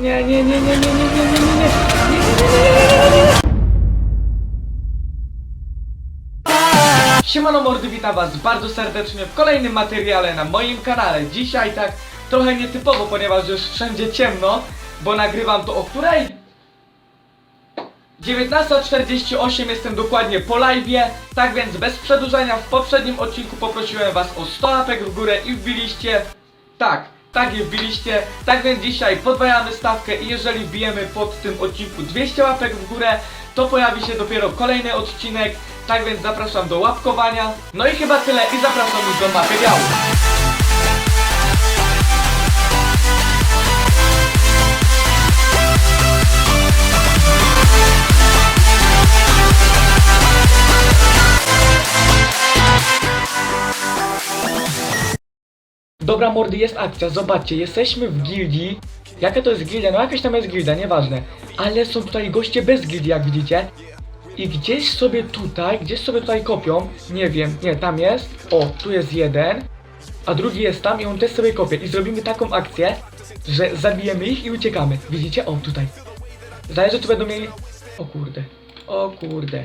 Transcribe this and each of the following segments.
Nie, nie, nie, nie, nie, nie, nie, nie, nie, nie, nie, nie. Siemano mordy, witam was bardzo serdecznie w kolejnym materiale na moim kanale. Dzisiaj tak trochę nietypowo, ponieważ już wszędzie ciemno, bo nagrywam to o której? 19.48 jestem dokładnie po live'ie, tak więc bez przedłużania w poprzednim odcinku poprosiłem was o 100 łapek w górę i wbiliście, tak, tak je wbiliście, tak więc dzisiaj podwajamy stawkę i jeżeli wbijemy pod tym odcinku 200 łapek w górę, to pojawi się dopiero kolejny odcinek, tak więc zapraszam do łapkowania, no i chyba tyle i zapraszam już do materiału. Dobra mordy, jest akcja, zobaczcie, jesteśmy w gildii. Jaka to jest gildia? No jakaś tam jest gildia, nieważne. Ale są tutaj goście bez gildii, jak widzicie. I gdzieś sobie tutaj, gdzieś sobie tutaj kopią, nie wiem, nie, tam jest. O, tu jest jeden. A drugi jest tam i on też sobie kopie. I zrobimy taką akcję, że zabijemy ich i uciekamy. Widzicie? O, tutaj. Zależy, czy będą mieli... O kurde. O kurde.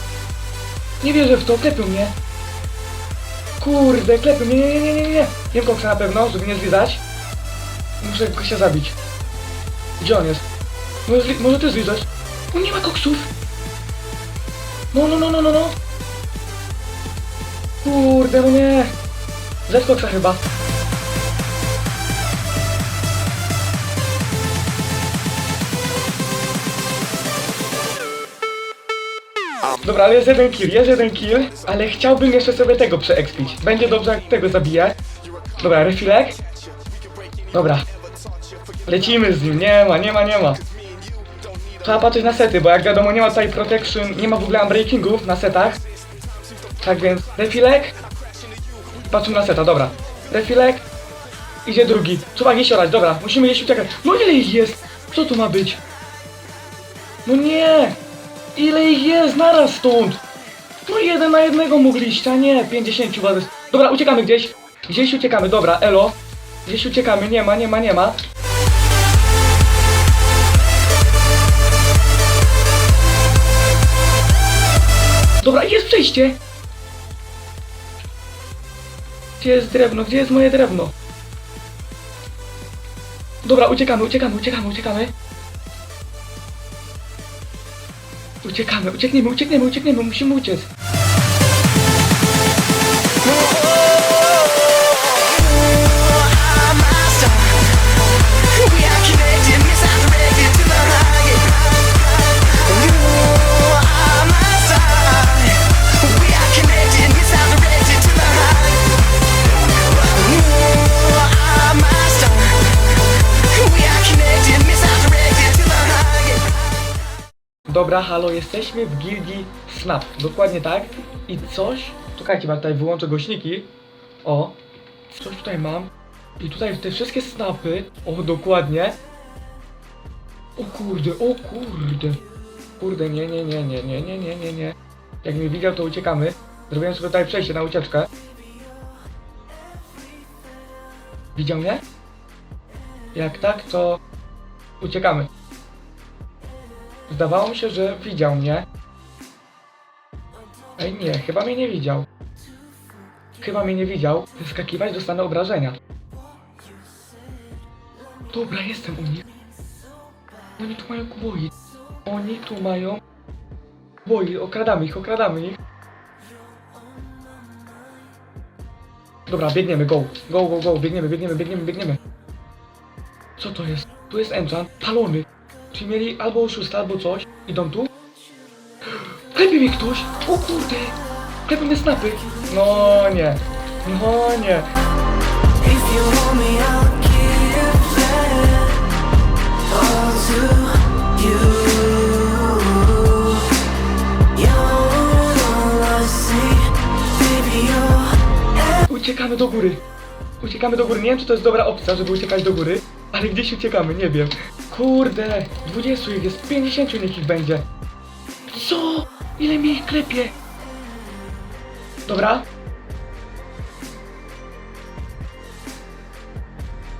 Nie wierzę w to, klepił mnie! Kurde, klepił mnie, nie, nie, nie, nie, nie! Wiem koksa na pewno, żeby nie zlizać. Muszę się zabić. Gdzie on jest? Może, może ty zlizasz? No nie ma koksów! No, no, no, no, no, no! Kurde, no nie! Zet koksa chyba. Dobra, ale jest jeden kill, jest jeden kill, ale chciałbym jeszcze sobie tego przeekspić. Będzie dobrze, jak tego zabiję. Dobra, refilek. Dobra. Lecimy z nim, nie ma, nie ma, nie ma. Trzeba patrzeć na sety, bo jak wiadomo nie ma tutaj protection, nie ma w ogóle unbreakingów na setach. Tak więc, refilek. Patrzmy na seta, dobra. Refilek. Idzie drugi. Trzeba gdzieś orać, dobra, musimy gdzieś uciekać. No ile ich jest? Co tu ma być? No nie! Ile ich jest? Naraz stąd! No jeden na jednego mogliście, a nie 50 was. Dobra, uciekamy gdzieś. Gdzieś uciekamy, dobra, elo. Gdzieś uciekamy, nie ma, nie ma, nie ma. Dobra, jest przejście! Gdzie jest drewno? Gdzie jest moje drewno? Dobra, uciekamy, uciekamy, uciekamy, uciekamy. Uciekamy, uciekniemy, uciekniemy, uciekniemy, musimy uciec. Dobra, halo, jesteśmy w gildii Snap, dokładnie tak. I coś, czekajcie, bo tutaj wyłączę głośniki. O, coś tutaj mam. I tutaj te wszystkie snapy, o dokładnie. O kurde, o kurde. Kurde, nie, nie, nie, nie, nie, nie, nie, nie, nie. Jak mnie widział, to uciekamy. Zrobiłem sobie tutaj przejście na ucieczkę. Widział mnie? Jak tak, to uciekamy. Zdawało mi się, że widział mnie. Ej, nie, chyba mnie nie widział. Chyba mnie nie widział. Wyskakiwać dostanę obrażenia. Dobra, jestem u nich. Oni tu mają kuboi. Oni tu mają kuboi. Okradamy ich, okradamy ich. Dobra, biegniemy, go. Go, go, go. Biegniemy, biegniemy, biegniemy, biegniemy. Co to jest? Tu jest enchant. Palony. Czyli mieli albo oszusta, albo coś. Idą tu. Klepie mnie ktoś! O kurde! Klepie mnie snapy! No nie. No nie. Uciekamy do góry. Uciekamy do góry. Nie wiem, czy to jest dobra opcja, żeby uciekać do góry, ale gdzieś uciekamy, nie wiem. Kurde, 20 ich jest, 50 niech ich będzie. Co? Ile mnie ich klepie? Dobra.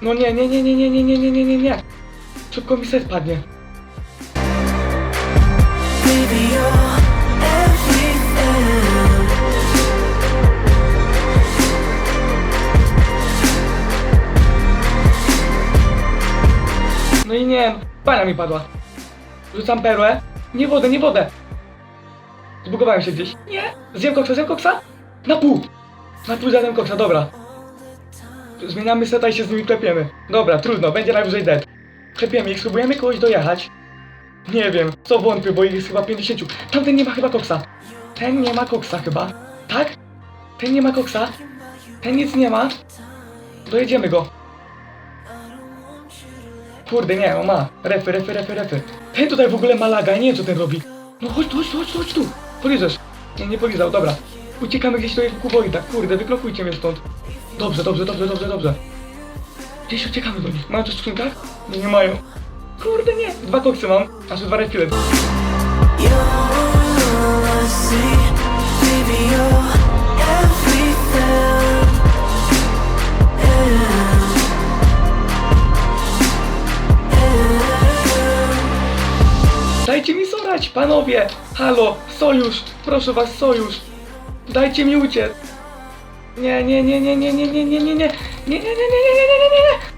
No nie, nie, nie, nie, nie, nie, nie, nie, nie, nie. Szybko mi set padnie. Nie, pana mi padła. Rzucam perłę. Nie wodę, nie wodę. Zbugowałem się gdzieś. Nie. Zjem koksa, zjem koksa? Na pół. Na pół zjadłem koksa, dobra. Zmieniamy seta i się z nimi klepiemy. Dobra, trudno, będzie najwyżej dead. Klepiemy ich, spróbujemy kogoś dojechać. Nie wiem, co wątpię, bo ich jest chyba 50. Tamten nie ma chyba koksa. Ten nie ma koksa chyba. Tak? Ten nie ma koksa. Ten nic nie ma. Dojedziemy go. Kurde, nie, on ma. Refy, refy, refy, refy. Ten tutaj w ogóle ma laga, nie wiem co ten robi. No chodź tu, chodź tu, chodź tu, chodź tu. Nie, nie polizał, dobra. Uciekamy gdzieś do jego kuboida, kurde, wyklokujcie mnie stąd. Dobrze, dobrze, dobrze, dobrze, dobrze. Gdzieś uciekamy do nich. Mają coś w skrzynkach? Nie, nie mają. Kurde, nie. Dwa koksy mam, znaczy dwa refile. You're Dajcie mi sorać, panowie! Halo, sojusz! Proszę was, sojusz! Dajcie mi uciec! Nie, nie, nie, nie, nie, nie, nie, nie, nie, nie, nie, nie, nie, nie, nie, nie, nie, nie,